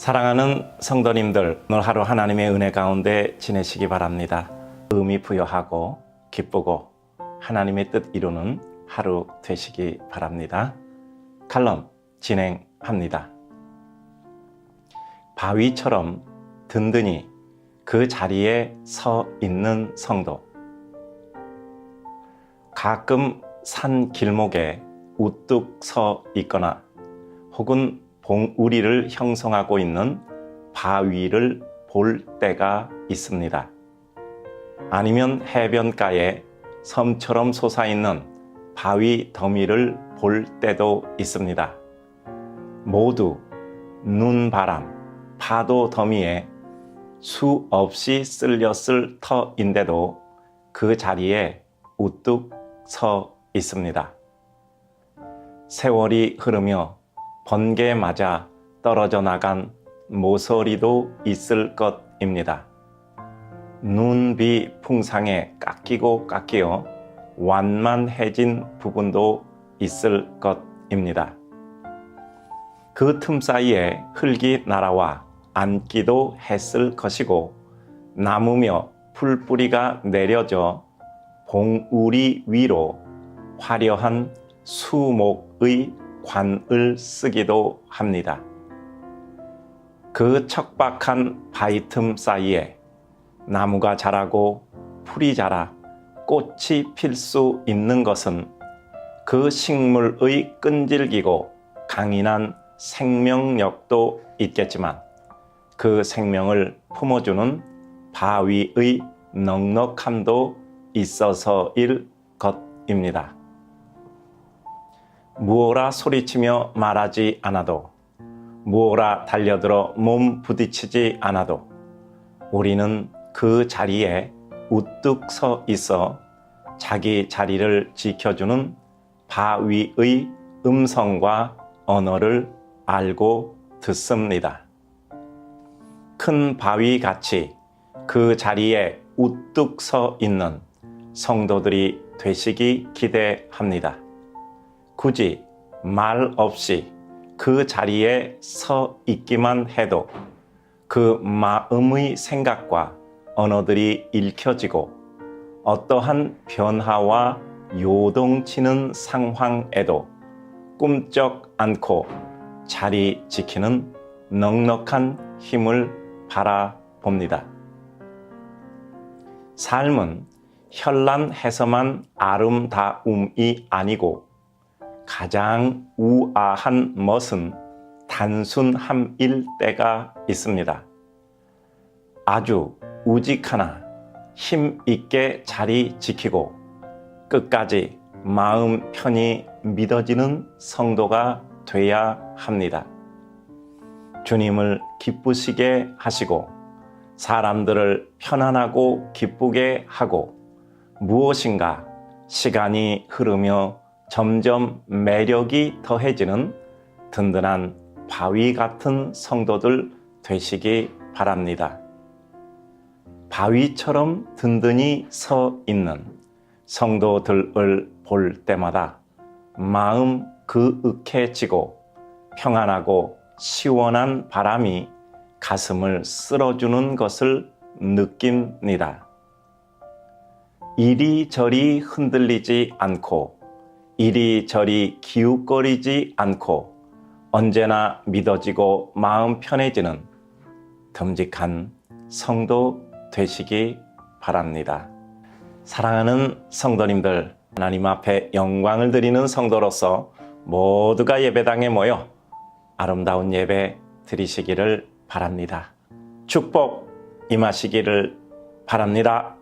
사랑하는 성도님들, 오늘 하루 하나님의 은혜 가운데 지내시기 바랍니다. 의미 부여하고 기쁘고 하나님의 뜻 이루는 하루 되시기 바랍니다. 칼럼 진행합니다. 바위처럼 든든히 그 자리에 서 있는 성도. 가끔 산 길목에 우뚝 서 있거나 혹은 봉우리를 형성하고 있는 바위를 볼 때가 있습니다. 아니면 해변가에 섬처럼 솟아있는 바위 더미를 볼 때도 있습니다. 모두 눈바람, 파도 더미에 수없이 쓸렸을 터인데도 그 자리에 우뚝 서 있습니다. 세월이 흐르며 번개 맞아 떨어져 나간 모서리도 있을 것입니다. 눈비 풍상에 깎이고 깎여 완만해진 부분도 있을 것입니다. 그 틈 사이에 흙이 날아와 앉기도 했을 것이고 나무며 풀뿌리가 내려져 봉우리 위로 화려한 수목의 관을 쓰기도 합니다. 그 척박한 바위 틈 사이에 나무가 자라고 풀이 자라 꽃이 필 수 있는 것은 그 식물의 끈질기고 강인한 생명력도 있겠지만 그 생명을 품어주는 바위의 넉넉함도 있어서일 것입니다. 무오라 소리치며 말하지 않아도 무오라 달려들어 몸 부딪히지 않아도 우리는 그 자리에 우뚝 서 있어 자기 자리를 지켜주는 바위의 음성과 언어를 알고 듣습니다. 큰 바위 같이 그 자리에 우뚝 서 있는 성도들이 되시기 기대합니다. 굳이 말 없이 그 자리에 서 있기만 해도 그 마음의 생각과 언어들이 읽혀지고 어떠한 변화와 요동치는 상황에도 꿈쩍 않고 자리 지키는 넉넉한 힘을 바라봅니다. 삶은 현란해서만 아름다움이 아니고 가장 우아한 멋은 단순함일 때가 있습니다. 아주 우직하나 힘 있게 자리 지키고 끝까지 마음 편히 믿어지는 성도가 돼야 합니다. 주님을 기쁘시게 하시고 사람들을 편안하고 기쁘게 하고 무엇인가 시간이 흐르며 점점 매력이 더해지는 든든한 바위 같은 성도들 되시기 바랍니다. 바위처럼 든든히 서 있는 성도들을 볼 때마다 마음 그윽해지고 평안하고 시원한 바람이 가슴을 쓸어주는 것을 느낍니다. 이리저리 흔들리지 않고 이리저리 기웃거리지 않고 언제나 믿어지고 마음 편해지는 듬직한 성도 되시기 바랍니다. 사랑하는 성도님들, 하나님 앞에 영광을 드리는 성도로서 모두가 예배당에 모여 아름다운 예배 드리시기를 바랍니다. 축복 임하시기를 바랍니다.